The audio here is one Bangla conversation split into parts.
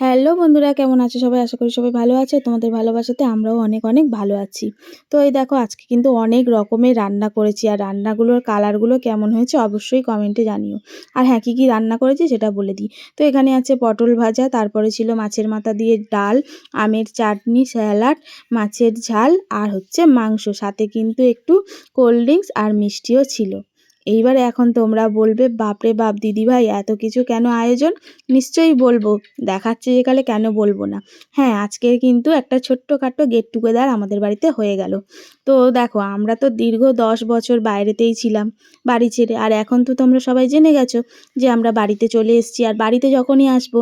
হ্যালো বন্ধুরা, কেমন আছো সবাই? আশা করি সবাই ভালো আছে। তোমাদের ভালোবাসাতে আমরাও অনেক অনেক ভালো আছি। তো এই দেখো, আজকে কিন্তু অনেক রকমের রান্না করেছি। আর রান্নাগুলোর কালারগুলো কেমন হয়েছে অবশ্যই কমেন্টে জানিও। আর হ্যাঁ কী কী রান্না করেছি সেটা বলে দিই। তো এখানে আছে পটল ভাজা, তারপরে ছিল মাছের মাথা দিয়ে ডাল, আমের চাটনি, স্যালাড, মাছের ঝাল, আর হচ্ছে মাংস। সাথে কিন্তু একটু কোল্ড ড্রিঙ্কস আর মিষ্টিও ছিল। এইবারে এখন তোমরা বলবে, বাপরে বাপ, দিদিভাই, এত কিছু কেন আয়োজন? নিশ্চয়ই বলব। দেখাচ্ছে যে কালে কেন বলব না। হ্যাঁ আজকে কিন্তু একটা ছোট্টখাট্টো গেট টুগেদার আমাদের বাড়িতে হয়ে গেল। তো দেখো, আমরা তো দীর্ঘ দশ বছর বাইরেতেই ছিলাম বাড়ি ছেড়ে। আর এখন তো তোমরা সবাই জেনে গেছো যে আমরা বাড়িতে চলে এসেছি। আর বাড়িতে যখনই আসব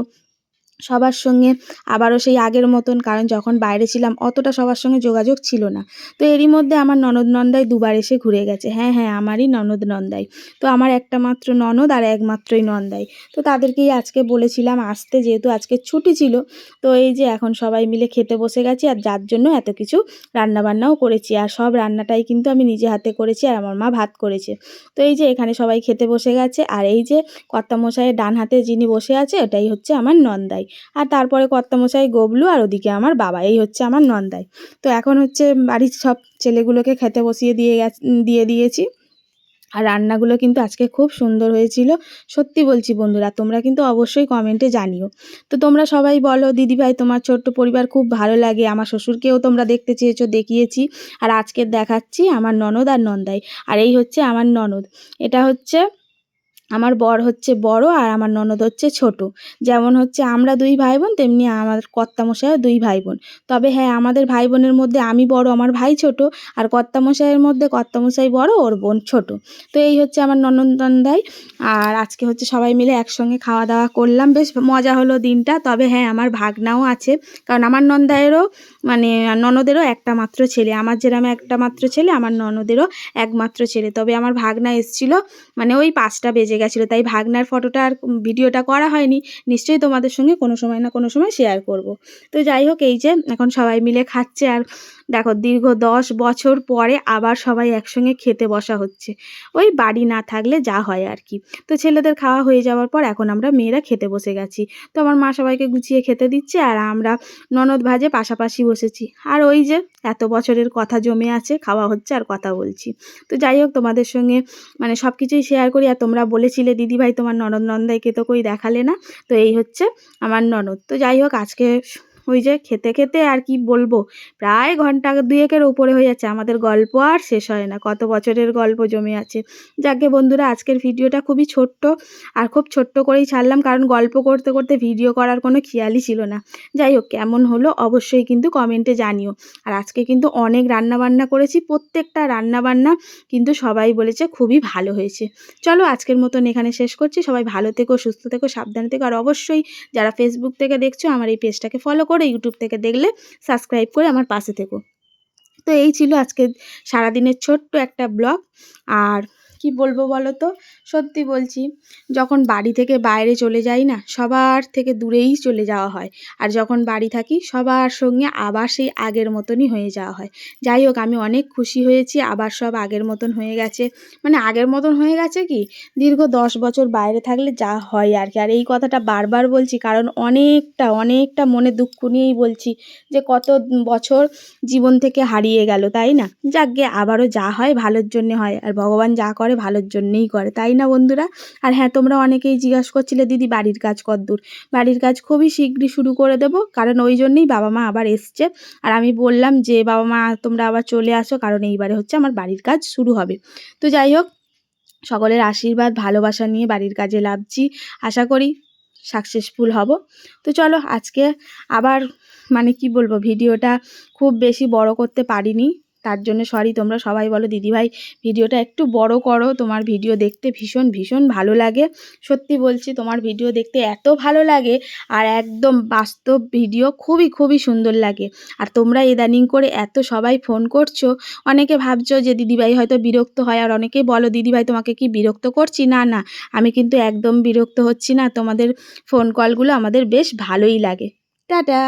সবার সঙ্গে আবারও সেই আগের মতন, কারণ যখন বাইরে ছিলাম অতটা সবার সঙ্গে যোগাযোগ ছিল না। তো এরই মধ্যে আমার ননদ নন্দাই দুবার এসে ঘুরে গেছে। হ্যাঁ হ্যাঁ আমারই ননদ নন্দাই তো আমার একটা মাত্র ননদ আর একমাত্রই নন্দাই। তো তাদেরকেই আজকে বলেছিলাম, আসতে যেহেতু আজকে ছুটি ছিল, তো এই যে এখন সবাই মিলে খেতে বসে গেছি আর যার জন্য এত কিছু রান্নাবান্নাও করেছি। আর সব রান্নাটাই কিন্তু আমি নিজে হাতে করেছি আর আমার মা ভাত করেছে। তো এই যে এখানে সবাই খেতে বসে গেছে, আর এই যে কর্তামশাইয়ের ডান হাতে যিনি বসে আছে এটাই হচ্ছে আমার নন্দাই। আর তারপরে কর্তামশাই, গবলু আর ওদিকে আমার বাবা। এই হচ্ছে আমার নন্দাই। তো এখন হচ্ছে বাড়ির সব ছেলেগুলোকে খেতে বসিয়ে দিয়ে গেছে, দিয়ে দিয়েছি। আর রান্নাগুলো কিন্তু আজকে খুব সুন্দর হয়েছিল। সত্যি বলছি বন্ধুরা, তোমরা কিন্তু অবশ্যই কমেন্টে জানিও। তো তোমরা সবাই বলো, দিদিভাই, তোমার ছোট্ট পরিবার খুব ভালো লাগে। আমার শ্বশুরকেও তোমরা দেখতে চেয়েছো, দেখিয়েছি। আর আজকে দেখাচ্ছি আমার ননদ আর নন্দাই। আর এই হচ্ছে আমার ননদ। এটা হচ্ছে আমার বর হচ্ছে বড় আর আমার ননদ হচ্ছে ছোট। যেমন হচ্ছে আমরা দুই ভাই বোন তেমনি আমার কর্তামশাইও দুই ভাই বোন তবে হ্যাঁ আমাদের ভাই বোনের মধ্যে আমি বড়, আমার ভাই ছোট আর কর্তামশাইয়ের মধ্যে কর্তামশাই বড়, ওর বোন ছোট। তো এই হচ্ছে আমার ননদ নন্দাই আর আজকে হচ্ছে সবাই মিলে একসঙ্গে খাওয়া দাওয়া করলাম। বেশ মজা হলো দিনটা। তবে হ্যাঁ আমার ভাগনাও আছে। কারণ আমার নন্দায়েরও মানে ননদেরও একটা মাত্র ছেলে। আমার যেরকম একটা মাত্র ছেলে, আমার ননদেরও একমাত্র ছেলে। তবে আমার ভাগনা এসছিল মানে ওই পাঁচটা বেজে গেছিল। তাই ভাগনার ফটোটা আর ভিডিওটা করা হয়নি। নিশ্চয়ই তোমাদের সঙ্গে কোনো সময় না কোনো সময় শেয়ার করব। তো যাই হোক, এই যে এখন সবাই মিলে খাচ্ছে আর দেখো, দীর্ঘ দশ বছর পরে আবার সবাই একসঙ্গে খেতে বসা হচ্ছে। ওই বাড়ি না থাকলে যা হয় আর কি। তো ছেলেদের খাওয়া হয়ে যাওয়ার পর এখন আমরা মেয়েরা খেতে বসে গেছি। তো আমার মা সবাইকে গুছিয়ে খেতে দিচ্ছে আর আমরা ননদ ভাজে পাশাপাশি বসেছি। আর ওই যে এত বছরের কথা জমে আছে, খাওয়া হচ্ছে আর কথা বলছি। তো যাই হোক, তোমাদের সঙ্গে মানে সব কিছুই শেয়ার করি। আর তোমরা বলেছিলে, দিদিভাই তোমার ননদ নন্দাইকে তো কই দেখালে না। তো এই হচ্ছে আমার ননদ। তো যাই হোক, আজকে ওই যে খেতে খেতে আর কি বলব? প্রায় ঘণ্টা দুয়েকের উপরে হয়ে যাচ্ছে। আমাদের গল্প আর শেষ হয় না। কত বছরের গল্প জমে আছে। যাকে বন্ধুরা, আজকের ভিডিওটা খুবই ছোট্ট আর খুব ছোট্ট করেই ছাড়লাম কারণ গল্প করতে করতে ভিডিও করার কোনো খেয়ালই ছিল না। যাই হোক, কেমন হলো অবশ্যই কিন্তু কমেন্টে জানিও। আর আজকে কিন্তু অনেক রান্না বান্না করেছি, প্রত্যেকটা রান্না বান্না কিন্তু সবাই বলেছে খুবই ভালো হয়েছে। চলো আজকের মতন এখানে শেষ করছি। সবাই ভালো থেকো, সুস্থ থেকো, সাবধানে থেকো। আর অবশ্যই যারা ফেসবুক থেকে দেখছ, আমার এই পেজটাকে ফলো করো ইউটিউব থেকে দেখলে সাবস্ক্রাইব করে আমার পাশে থেকো। তো এই ছিল আজকে সারাদিনের ছোট্ট একটা ব্লগ আর কি বলব বলো তো? সত্যি বলছি, যখন বাড়ি থেকে বাইরে চলে যাই না, সবার থেকে দূরেই চলে যাওয়া হয়। আর যখন বাড়ি থাকি, সবার সঙ্গে আবার সেই আগের মতনই হয়ে যাওয়া হয়। যাই হোক, আমি অনেক খুশি হয়েছি, আবার সব আগের মতন হয়ে গেছে। মানে আগের মতন হয়ে গেছে কি? দীর্ঘ দশ বছর বাইরে থাকলে যা হয় আর কি। আর এই কথাটা বারবার বলছি, কারণ অনেকটা অনেকটা মনে দুঃখ নিয়েই বলছি যে, কত বছর জীবন থেকে হারিয়ে গেল, তাই না? যাক গে, আবারও যা হয়, ভালোর জন্যে হয়। আর ভগবান যা করে ভালোর জন্যেই করে। তাই না বন্ধুরা? আর হ্যাঁ তোমরা অনেকেই জিজ্ঞাসা করছিলে, দিদি, বাড়ির কাজ কদ্দূর বাড়ির কাজ খুবই শীঘ্রই শুরু করে দেব, কারণ ওই জন্যেই বাবা মা আবার এসছে। আর আমি বললাম যে, বাবা মা, তোমরা আবার চলে আসো, কারণ এইবারে হচ্ছে আমার বাড়ির কাজ শুরু হবে। তো যাই হোক, সকলের আশীর্বাদ, ভালোবাসা নিয়ে বাড়ির কাজে লাভছি। আশা করি সাকসেসফুল হব। তো চলো, আজকে আবার মানে কি বলব, ভিডিওটা খুব বেশি বড় করতে পারিনি। তার জন্য সরি তোমরা সবাই বলো, দিদিভাই, ভিডিওটা একটু বড় করো। তোমার ভিডিও দেখতে ভীষণ ভীষণ ভালো লাগে। সত্যি বলছি, তোমার ভিডিও দেখতে এত ভালো লাগে আর একদম বাস্তব ভিডিও খুবই খুবই সুন্দর লাগে। আর তোমরা ইদানিং করে এত সবাই ফোন করছ, অনেকে ভাবছ যে দিদিভাই হয়তো বিরক্ত হয় আর অনেকেই বলো, দিদিভাই, তোমাকে কি বিরক্ত করছি? না না, আমি কিন্তু একদম বিরক্ত হচ্ছি না। তোমাদের ফোন কলগুলো আমাদের বেশ ভালোই লাগে। টাটা!